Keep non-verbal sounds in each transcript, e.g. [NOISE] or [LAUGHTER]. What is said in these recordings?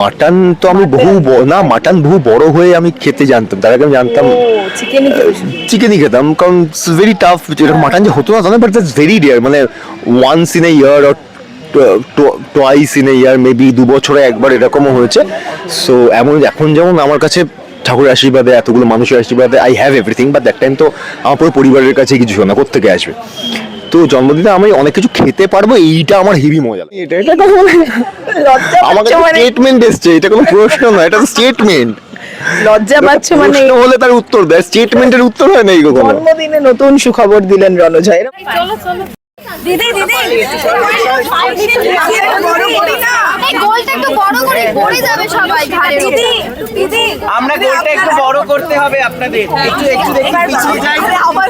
Mutton তো আমি বহু ব- না মাটন বহু বড় হয়ে আমি খেতে জানতাম। তার আগে আমি জানতাম ও চিকেনই চিকেনই খেতাম কারণ ভেরি টাফ যেটা মাটন যে হতো না জানো বাট দ্যাটস ভেরি রেয়ার মানে once in a year or twice in a year maybe দু বছরে একবার এরকমও হয়েছে। সো এমন এখন যেমন আমার কাছে ঠাকুরের আশীর্বাদে এতগুলো মানুষের আশীর্বাদে I have everything but that time তো আমার পুরো পরিবারের কাছে কিছু শোনা কোথেকে আসবে? তো জন্মদিনে আমি অনেক কিছু খেতে পারব এইটা আমার হেভি মজা আমাকে এটা এটা কথা বলে লজ্জা আমার মানে স্টেটমেন্ট এসছে এটা কোনো প্রশ্ন নয় এটা স্টেটমেন্ট লজ্জা পাচ্ছ মানে হলে তার উত্তর দেয় স্টেটমেন্টের উত্তর হয় না এই কখনো। জন্মদিনে নতুন সুখবর দিলেন রণজয় দিদি দিদি একটু বড় করে পড়ে যাবে সবাই ঘাড়ে দিদি দিদি আমরা গোলটা একটু বড় করতে হবে আপনাদের একটু একটু দেখি পিছিয়ে যাই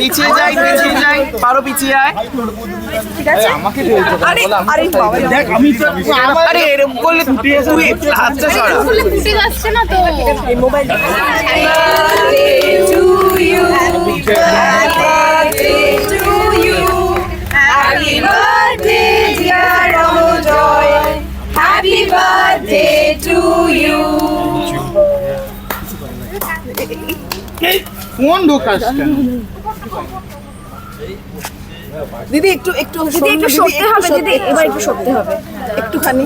পিছিয়ে যাই পিছিয়ে যাই পারো পিছিয়ে আয় আরে আরে এরকম করলে তুই হাতটা সরা না ঢোকাস কেন? দিদি একটু একটু দিদি একটু সরতে হবে দিদি এবার একটু সরতে হবে। একটুখানি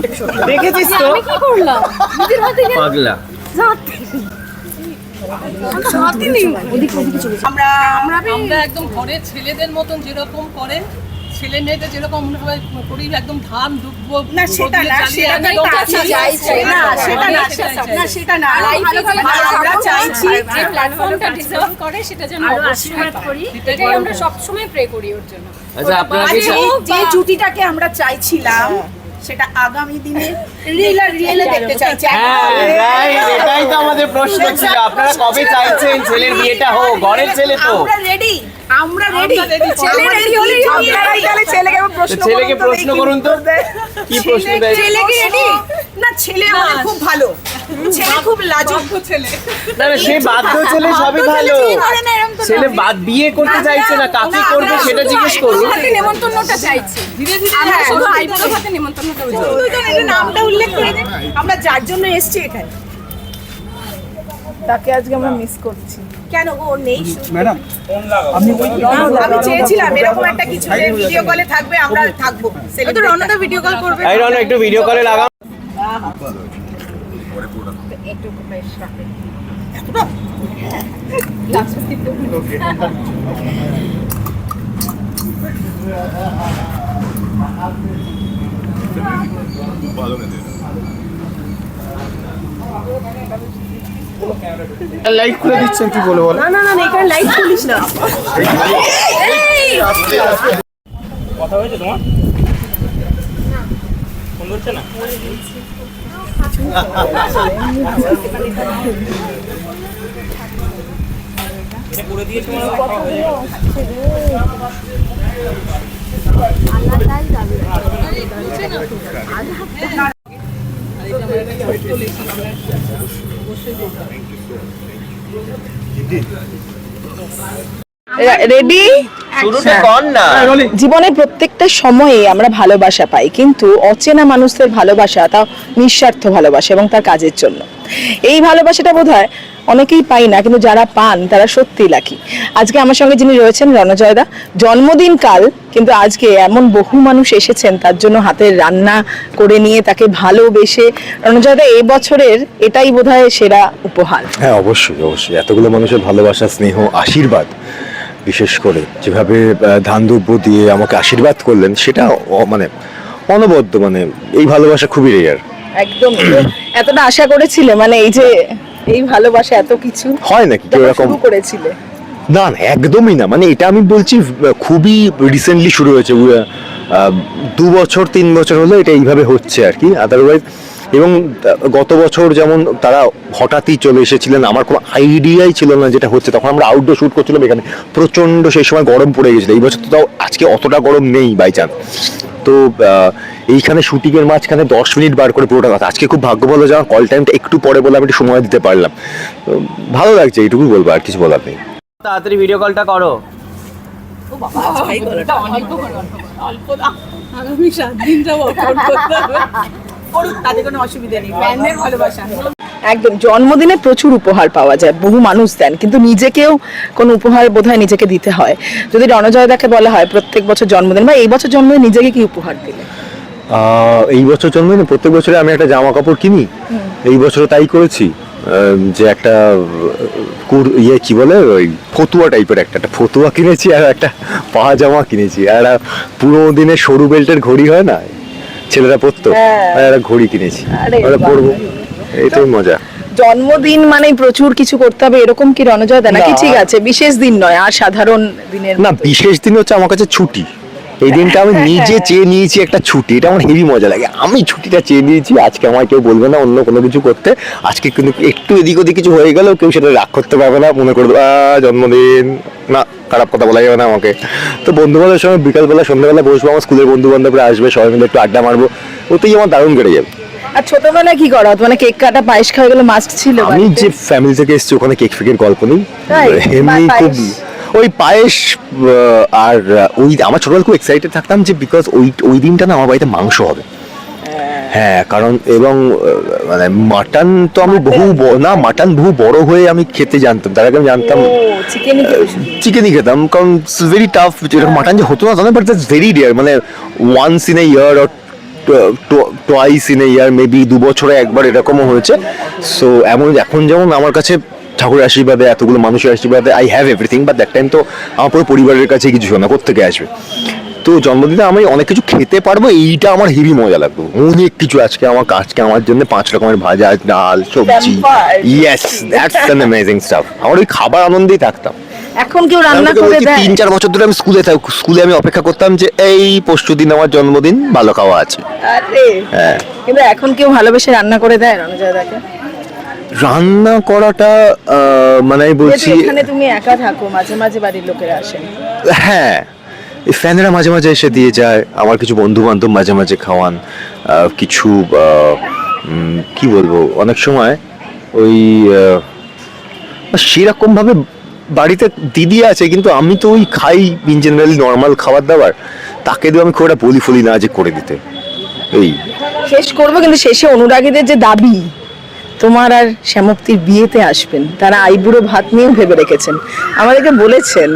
দেখেছিস তো? আমি কি করলাম? দিদির হাতে পাগলা। আমরা আমরা আমরা একদম ঘরে ছেলেদের মতন যেরকম করেন ছেলে মেয়েদের যেরকম করি একদম ধান দুব্ব না সেটা না সেটা না না সেটা না না সেটা না আমরা চাইছি যে প্ল্যাটফর্মটা ডিজার্ভ করে সেটা যেন আরও আশীর্বাদ করি এটাই আমরা সবসময় প্রে করি ওর জন্য। আচ্ছা আপনারা কি যে জুটিটাকে আমরা চাইছিলাম সেটা আগামী দিনে রিয়েল রিয়েলে দেখতে চাইছি। হ্যাঁ এটাই তো আমাদের প্রশ্ন ছিল আপনারা কবে চাইছেন ছেলের বিয়েটা হোক ঘরের ছেলে তো? আমরা রেডি আমরা রেডি ছেলে রেডি হলেই আপনারাই তাহলে ছেলেকে প্রশ্ন ছেলেকে প্রশ্ন করুন তো। কি প্রশ্ন দেয়? ছেলেকে রেডি না ছেলে আমাদের খুব ভালো। ছেলে খুব লাজুক। ছেলে। না না সে বাধ্য ছেলে সবই ভালো। ছেলে বাদ বিয়ে করতে চাইছে না কাকে করবে সেটা জিজ্ঞেস করুন। নেমন্তন্নটা চাইছি। ধীরে ধীরে আমরা হ্যাঁ, শুধু আইবুড়ো হাতে নেমন্তন্নটা আমরা যার জন্য এসেছি এখানে। তাকে আজকে আমরা মিস করছি। কেন গো ও নেই ম্যাডাম আমি চেয়েছিলাম এরকম একটা কিছু ভিডিও কলে থাকবে আমরা থাকব। তো রণদা ভিডিও কল করবে। এই রন একটু ভিডিও করে লাগাও। লাইট করে দিচ্ছেন কি বলে বলো না না না না, এখানে লাইট খুলিস না। কথা হয়েছে তোমার? ফোন না? এটা করে দিয়েছে মনে কথা হয়ে যাবে। রেডি শুরুটা কর না। জীবনের প্রত্যেকটা সময়ে আমরা ভালোবাসা পাই কিন্তু অচেনা মানুষদের ভালোবাসা তা নিঃস্বার্থ ভালোবাসা এবং তার কাজের জন্য। এই ভালোবাসাটা বোধ হয় অনেকেই পাই না কিন্তু যারা পান তারা সত্যি লাকি আজকে আমার সঙ্গে যিনি রয়েছেন রণজয়দা জন্মদিন কাল কিন্তু আজকে এমন বহু মানুষ এসেছেন তার জন্য হাতের রান্না করে নিয়ে তাকে ভালোবেসে। রণজয়দা এ বছরের এটাই বোধহয় সেরা উপহার। হ্যাঁ অবশ্যই অবশ্যই। এতগুলো মানুষের ভালোবাসা স্নেহ আশীর্বাদ বিশেষ করে যেভাবে ধান দ্রব্য দিয়ে আমাকে আশীর্বাদ করলেন সেটা মানে অনবদ্য মানে এই ভালোবাসা খুবই রেয়ার একদম। এতটা আশা করেছিলে মানে এই যে এই ভালোবাসা এত কিছু হয় নাকি কেউ এরকম? করেছিলে? না না একদমই না। মানে এটা আমি বলছি খুবই রিসেন্টলি শুরু হয়েছে। দু বছর তিন বছর হলো এটা এইভাবে হচ্ছে আর কি। আদারওয়াইজ এবং গত বছর যেমন তারা হঠাৎই চলে এসেছিলেন আমার কোনো আইডিয়াই ছিল না যেটা হচ্ছে। তখন আমরা আউটডোর শুট করছিলাম এখানে। প্রচণ্ড সেই সময় গরম পড়ে গেছিল। এই বছর তো তাও আজকে অতটা গরম নেই বাই চান্স তো এইখানে শুটিংয়ের মাঝখানে দশ মিনিট বার করে পুরোটা কথা। আজকে খুব ভাগ্য ভালো যাওয়ার কল টাইমটা একটু পরে বলে আমি একটু সময় দিতে পারলাম। তো ভালো লাগছে এইটুকুই বলব আর কিছু বলার নেই। তাড়াতাড়ি ভিডিও কলটা করো। আগামী সাত দিন যাব করতে হবে। করুক তাতে কোনো অসুবিধা নেই। ভালোবাসা। একদম জন্মদিনে প্রচুর উপহার পাওয়া যায় বহু মানুষ দেন কিন্তু নিজেকেও কোনো উপহার বোধহয় নিজেকে দিতে হয়। যদি রণজয়দাকে বলা হয় প্রত্যেক বছর জন্মদিন বা এই বছর জন্মদিন নিজেকে কি উপহার দিলে? এই বছর জন্মদিনে প্রত্যেক বছরে আমি একটা জামা কাপড় কিনি এই বছরও তাই করেছি। যে একটা কুর ইয়ে কি বলে ওই ফতুয়া টাইপের একটা একটা ফতুয়া কিনেছি আর একটা পাজামা কিনেছি। আর পুরোনো দিনের সরু বেল্টের ঘড়ি হয় না? ছেলেরা পরতো হ্যাঁ। আর একটা ঘড়ি কিনেছি। ওটা পরবো। এটাই মজা। জন্মদিন মানে প্রচুর কিছু করতে হবে এরকম কি রণজয় দা? নাকি না। ঠিক আছে বিশেষ দিন নয় আর সাধারণ দিনের না বিশেষ দিন হচ্ছে আমার কাছে ছুটি। এই দিনটা আমি নিজে চেয়ে নিয়েছি একটা ছুটি এটা আমার হেভি মজা লাগে। আমি ছুটিটা চেয়ে নিয়েছি আজকে আমার কেউ বলবে না অন্য কোনো কিছু করতে। আজকে কিন্তু একটু এদিক ওদিক কিছু হয়ে গেলেও কেউ সেটা রাগ করতে পারবে না মনে করবে "আহ, জন্মদিন। না খারাপ কথা বলা যাবে না আমাকে। তো বন্ধু বান্ধবের সঙ্গে বিকালবেলা সন্ধ্যাবেলা বসবো আমার স্কুলের বন্ধু বান্ধবরা আসবে সবাই মিলে একটু আড্ডা মারবো ওতেই আমার দারুণ কেটে যাবে। আর ছোটবেলায় কি করা হতো? মানে কেক কাটা পায়েস খাওয়া গেলে মাস্ক ছিল আমি বাড়িতে? যে ফ্যামিলি থেকে এসেছি ওখানে কেক ফেকের গল্প নেই। তাই? এমনি খুব পায়েস? ওই পায়েস আহ, আর আহ, ওই আমার ছোটবেলা খুব এক্সাইটেড থাকতাম যে বিকজ ওই ওই দিনটা না আমার বাড়িতে মাংস হবে। হ্যাঁ কারণ এবং আহ, মানে মাটন তো আমি বহু ব- না মাটন বহু বড় হয়ে আমি খেতে জানতাম। তার আগে আমি জানতাম ও চিকেনই চিকেনই খেতাম। কারণ ভেরি টাফ যেটা মাটন যে হতো না জানো বাট দ্যাটস ভেরি রেয়ার মানে once in a year or twice in a year maybe দু বছরে একবার এরকমও হয়েছে। সো এমন এখন যেমন আমার কাছে ঠাকুরের আশীর্বাদে এতগুলো মানুষের আশীর্বাদে I have everything but that time তো আমার পুরো পরিবারের কাছে কিছু শোনা কোথেকে আসবে? তো জন্মদিনে আমি অনেক কিছু খেতে পারব এইটা আমার হেভি মজা লাগতো অনেক কিছু আজকে আমার আজকে আমার জন্য পাঁচ রকমের ভাজা ডাল সবজি। Yes that's an amazing stuff আমার ওই খাবার আনন্দেই থাকতাম। এখন কেউ রান্না করে দেয়। তিন চার বছর ধরে আমি স্কুলে থাক- স্কুলে আমি অপেক্ষা করতাম যে এই পরশু দিন আমার জন্মদিন ভালো খাওয়া আছে। আরে হ্যাঁ। কিন্তু এখন কেউ ভালোবেসে রান্না করে দেয় রণজয় দাকে? রান্না করাটা মানে আমি বলছি এখানে তুমি একা থাকো মাঝে মাঝে বাড়ির লোকেরা আসেন হ্যাঁ এই ফ্যানেরা মাঝে মাঝে এসে দিয়ে যায় আমার কিছু বন্ধু বান্ধব মাঝে মাঝে খাওয়ান কিছু কি বলব অনেক সময় ওই সেরকম ভাবে বাড়িতে দিদি আছে কিন্তু আমি তো ওই খাই ইন জেনারেলি নর্মাল খাবার দাবার। তাকে দিয়ে আমি খুব একটা বলি ফলি না যে করে দিতে। এই। শেষ করব কিন্তু শেষে অনুরাগীদের যে দাবি তোমার আর শ্যামক্তির বিয়েতে আসবেন তারা আইবুড়ো ভাত নিয়েও ভেবে রেখেছেন। আমাদেরকে বলেছেন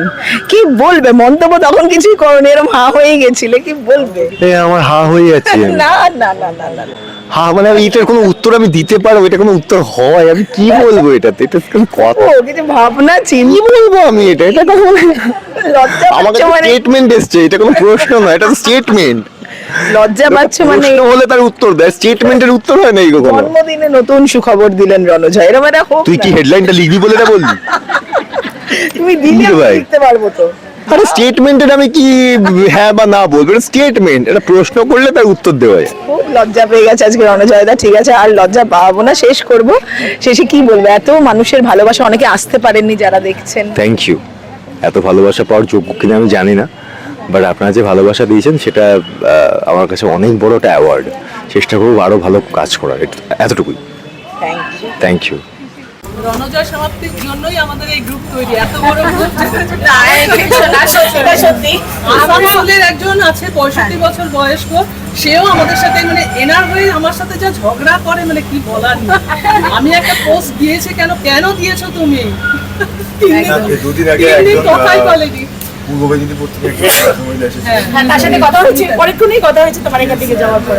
কি বলবে? মন্তব্য তখন কিছুই করনি। এরকম হা হয়ে গেছিলে কি বলবে? আমার হা হয়ে যাচ্ছে [LAUGHS] না না না না না। না। হা মানে এটার কোনো উত্তর আমি দিতে পারব এটা কোনো উত্তর হয় আমি কি [LAUGHS] বলব এটাতে? এটা কোনো কথা কিছু ভাবনা চিনি বলব আমি এটা? এটা কোনো আমার পাচ্ছ কাছে মানে স্টেটমেন্ট এসছে এটা কোনো প্রশ্ন নয় এটা স্টেটমেন্ট লজ্জা পাচ্ছ মানে হলে তার উত্তর দেয় স্টেটমেন্টের উত্তর হয় না এই কখনো? জন্মদিনে নতুন সুখবর দিলেন রণজয় এরকম একটা তুই কি হেডলাইনটা লিখবি বলে এটা বললি? তুমি দিলে। লিখতে পারব তো। আরে স্টেটমেন্টের আমি কি হ্যাঁ বা না বলব? এটা স্টেটমেন্ট এটা প্রশ্ন করলে তার উত্তর দেওয়া যায়। খুব লজ্জা পেয়ে গেছে আজকে রণজয়দা ঠিক আছে? আর লজ্জা পাবো না শেষ করব। শেষে কি বলব? এত মানুষের ভালোবাসা অনেকে আসতে পারেননি যারা দেখছেন। থ্যাংক ইউ এত ভালোবাসা পাওয়ার যোগ্য কিনা আমি জানি না বাট আপনারা যে ভালোবাসা দিয়েছেন সেটা আমার কাছে অনেক বড় একটা অ্যাওয়ার্ড চেষ্টা করব আরও ভালো কাজ করার এতটুকুই। থ্যাংক ইউ রণজয় সমাপ্তির জন্যই আমাদের এই গ্রুপ তৈরি। এত বড় গ্রুপ [LAUGHS] একজন আছে পঁয়ষট্টি বছর বয়স্ক। সেও আমাদের সাথে মানে এনার হয়ে আমার সাথে যা ঝগড়া করে মানে কি বলার আমি একটা পোস্ট দিয়েছি কেন? কেন দিয়েছ তুমি? তিন দিন- দুদিন আগে একজন, কথাই বলেনি। পূর্ব মেদিনীপুর থেকে একজন মহিলা এসেছে হ্যাঁ তার সাথে কথা হয়েছে পরক্ষণেই কথা হয়েছে তোমার এখান থেকে যাওয়ার পর